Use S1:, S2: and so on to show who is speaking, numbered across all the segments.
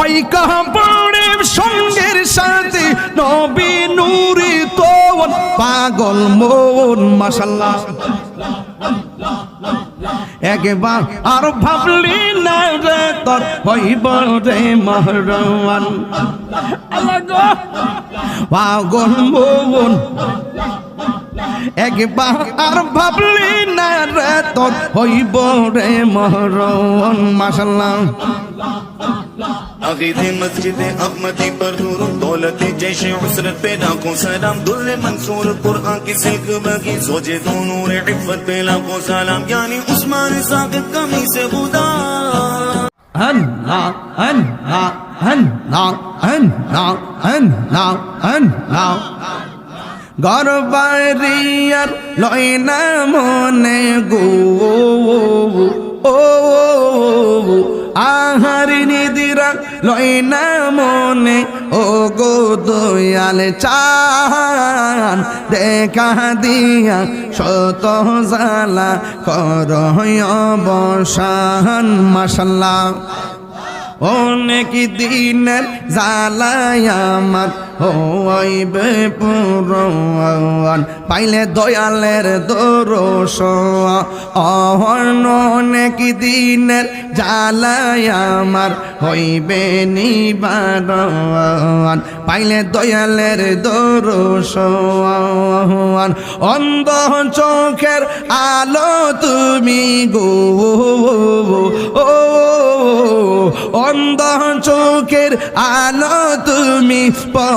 S1: ওই কাপড়ের সঙ্গের সাথে নবী নুরি তোন পাগল মন মাসাল্লাহ একবার আর ভাবলি না রে তোর হইব রে মহরওয়ান। পাগল মন। একবার আর ভাবলি না রে তোর হইব রে মহরওয়ান মাসাল্লাহ
S2: आगे मस्जिद अहमदी पर नूर दौलत जैश उसरत पे लाखों सलाम दुल्ले मंसूर कुरआन की सिल्क बगी सोचे तो नूर इफ्फत पे लाखों सलाम यानी उस्मान साकिब कमी से खुदा
S1: Anna, Anna, Anna, Anna, Anna, Anna. গরবারিয়ার লয় না মনে গো ও আহার নিদিরা লয় না মনে ও গো দয়াল চান। দেখা দিয়া শত জালা কর বসান মাসাল্লাহ অনেক দিনের জালায় আমার হইবে পুরন পাইলে দয়ালের অহন অনেক দিনের জালায় আমার হইবে নিবারণ। পাইলে দয়ালের দোরস অন্ধ চোখের আলো তুমি গো। অন্ধ চোখের আলো তুমি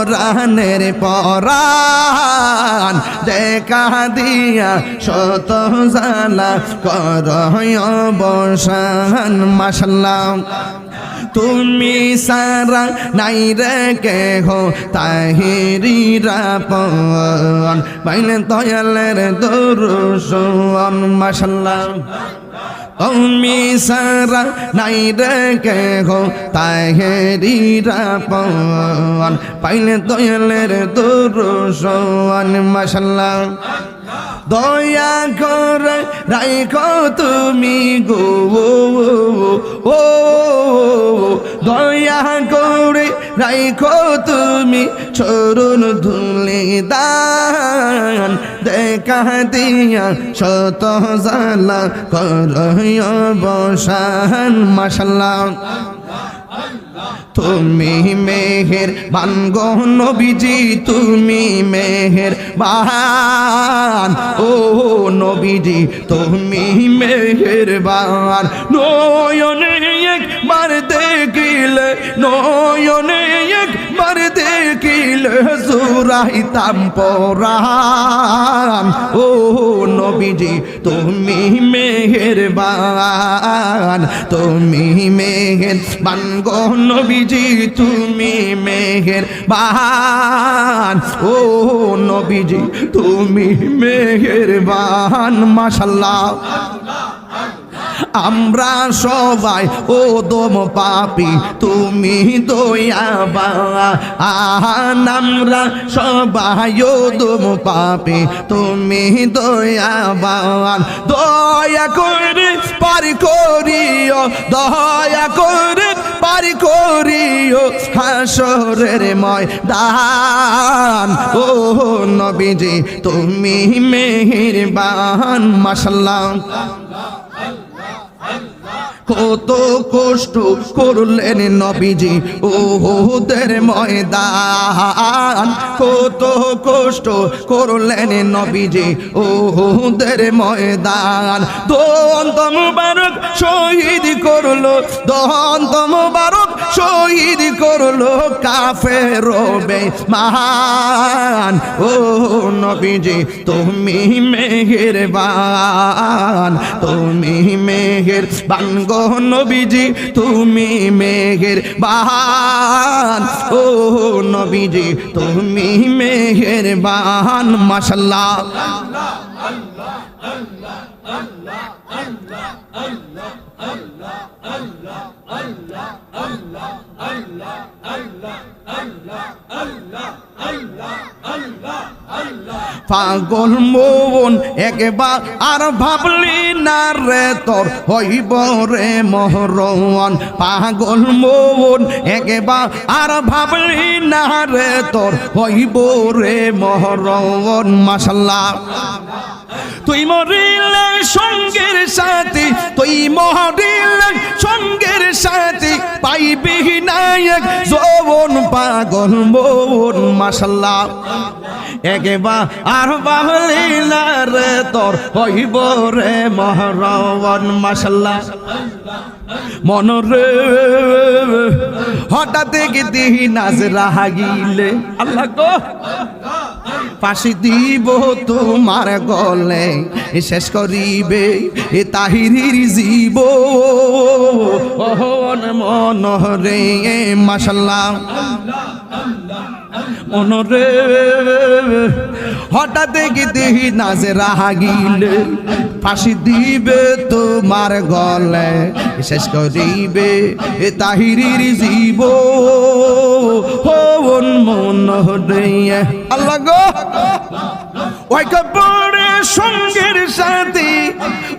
S1: পরাণের পরাণ দেখা দিয়া শত জালা কর বসান মাসাল্লাম তুমি সারা নাই রে কে হো তাহিরিরা পন বাইলে তয়ালের দরুসন মাসাল্লাহ তুমি সারা নাই রে কে হো তাহেরিরা পন পাইলে দয়ালের দরুসন মাসাল্লাহ দয়া করে রাইখো তুমি গো ও। দয়া করে রাইখো তুমি চরণ ধুলি দান। দেখা দিয়া শত জালা কর বসান মাসাল্লাহ তুমি মেহের বানগো নবীজি, তুমি মেহের বান ও নবীজি, তুমি মেহের বান নয়নে একবার দেখিলে নয়নে একবার দেখিলে সুরাইতাম পরান ও নবীজি, তুমি মেহের বান তুমি মেহের গো নবীজি, তুমি মেহের বান ও নবীজি, তুমি মেহের বান মাশাল্লাহ। আমরা সবাই ও দম পাপি, তুমি দয়াবান আমরা সবাই ও দম পাপি, তুমি দয়াবান দয়া করে পার করিও, দয়া করে পার করিও, হাসরের ময়দান। ও নবীজি, তুমি মেহেরবান মাসাল্লাহ কত কষ্ট করলেন নবীজি ওদের ময়দান। কত কষ্ট করলেন নবীজি ওদের ময়দান। দন্ত মুবারক শহীদ করল দন্ত মুবারক শহীদ করল কাফের মান ও নবীজি, তুমি মেহেরবান, তুমি মেহের বানগো নবীজি, তুমি মেঘের বাহান ও নবীজি, তুমি মেঘের বাহান মাসাল্লাহ পাগল মন, একবার আর ভাবলি না রে তোর হইব রে মহরণ পাগল মন, একবার আর ভাবলি না রে তোর হইব রে মহরণ মাসাল্লাহ তুই মরিলে সঙ্গের সাথে, তুই মরিলে সঙ্গের সাথে, পাইবি নায়ক যৌবন পাগল মন মাসাল্লাহ একবার আর বাহলি না রে তোর হইব রে মহরণ মাসাল্লাহ মনরে হঠাৎ গেদি নাচ হাগিলে আল্লাহ গো। ফাঁসি দিব তোমার গলে শেষ করিবে এ তাহিরির জীব। মনরে মাসাল্লাহ মনরে হঠাৎ গেদি নাচ রাহাগিলে ফাঁসি দিবে তোমার গলে, শেষ করিবে এ তাহিরির জীব। হন মন হৃদয়ে আল্লাহ গো। ওই কবরে সঙ্গের সাথী,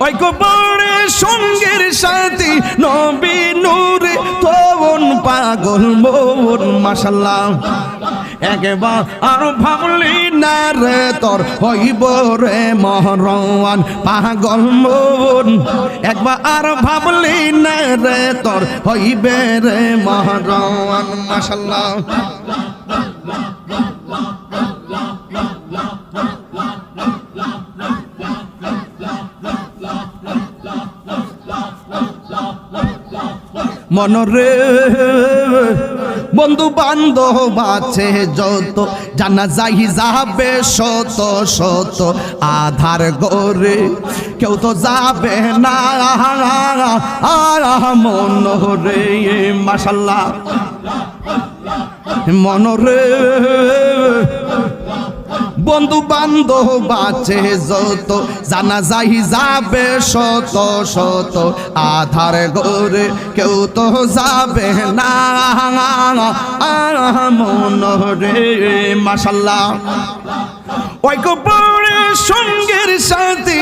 S1: ওই কবরে সঙ্গের সাথী, নবী নূরে তবন পাগল মন মাশাল্লাহ একবার আর ভাবলি না রে, তোর হইব রে মহরওয়ান পাগল মন। একবার আর ভাবলি না রে, তোর হইবে রে মহরওয়ান মাশাল্লাহ। মনরে বন্ধু বান্ধব আছে যত, জানা যাই যাবে শত শত আধার গরে কেউ তো যাবে না মনরে মাসাল্লাহ মনরে বন্ধু বান্ধব আছে যত, জানা যাই যাবে শত শত। আধার গরে কেউ তো যাবে না। মন রে মাসাল্লাহ কবরে সঙ্গের সাথী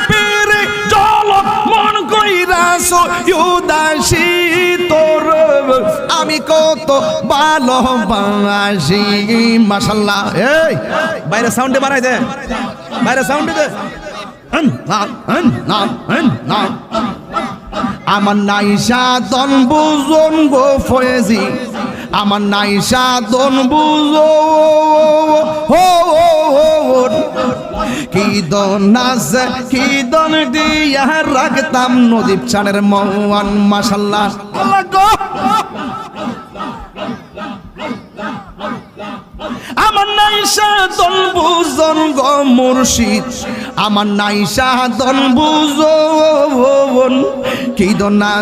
S1: উদাসী তোর আমি কত ভালোবাসি মাসাল্লাহ এই বাইরে সাউন্ডে বাড়াই দে বাইরে সাউন্ডে দে। আমার নাইসা দন বুজন গো ফয়েজি আমার নাইসা দন বুজো হো কি রাখতাম আমার মুর্শিদ, আমার নাইসা দন বুজন কি না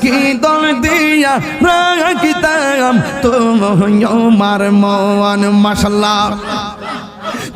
S1: কি দন দিয়া রাখিতাম তোমার মন মাসাল্লাহ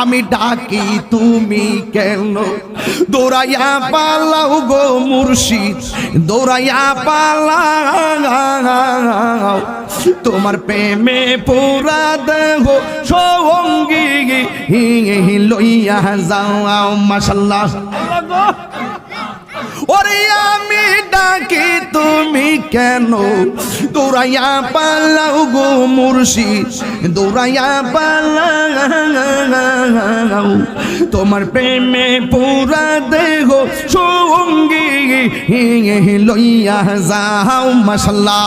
S1: আমি ডাকি, তুমি কেন? দৌড়াইয়া পালাও গো মুর্শিদ, দৌড়াইয়া পালাও। তোমার প্রেমে পুরা দেহ সঙ্গী লইয়া যাও মাসাল্লাহ ওরে আমি ডাকি তুমি কেন? দৌড়াইয়া পালাও গো মুর মুর্শিদ, দৌড়াইয়া পালাও। তোমার প্রেমে পুরা দেহ সঙ্গী লইয়া যাও মাসাল্লাহ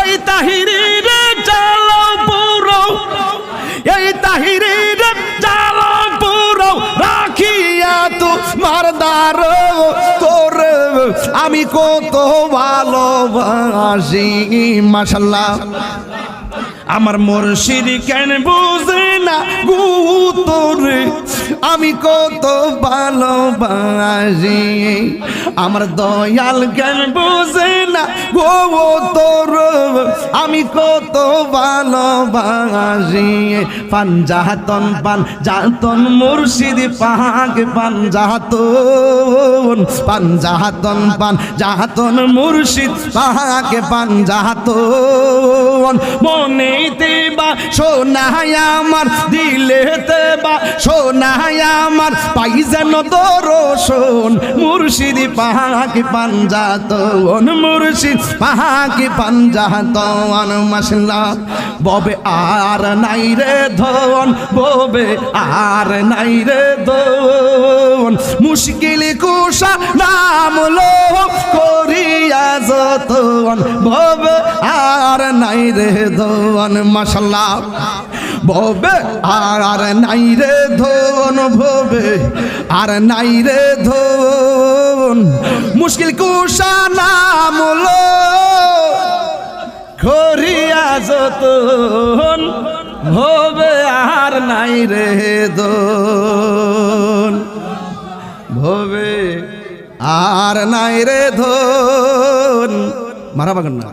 S1: এই তাহিরির চালাও পুরো, এই চালাও পুরো রাখিয়া তো মারদার তোর আমি কত ভালোবাসি মাসাল্লাহ আমার মুর্শিদ কেন বুঝে না গু তোরে? আমি কত ভালোবাসি। আমার দয়াল কেন বুঝে না গো তোর? আমি কত ভালোবাসি। পাঞ্জাতন পান জাতন মুর্শিদ পাক পাঞ্জাতন পাঞ্জাতন পান জাতন মুর্শিদ পাক পাঞ্জাতন। মনেতে বা সোনায় আমার দিলেতে বা সোনায় আমার পাই যেন দর্শন মুর্শিদ পাক পাঞ্জাতন মুর্শিদ পাক পাঞ্জাতন মাসলা ববে আর নাই রে ধন, ববে আর নাই রে ধন। মুশকিল কুশা নাম লো করিয়া যতন, ববে আর নাই রে ধন। মাসাল্লাহ ববে আর নাই রে ধন, ভবে, আর নাই রে ধন। মুশকিল কুশা নাম লো করিয়া যতন, ভবে, আর নাই রে দোন ভবে, আর নাই রে ধন। মারা বাগান না।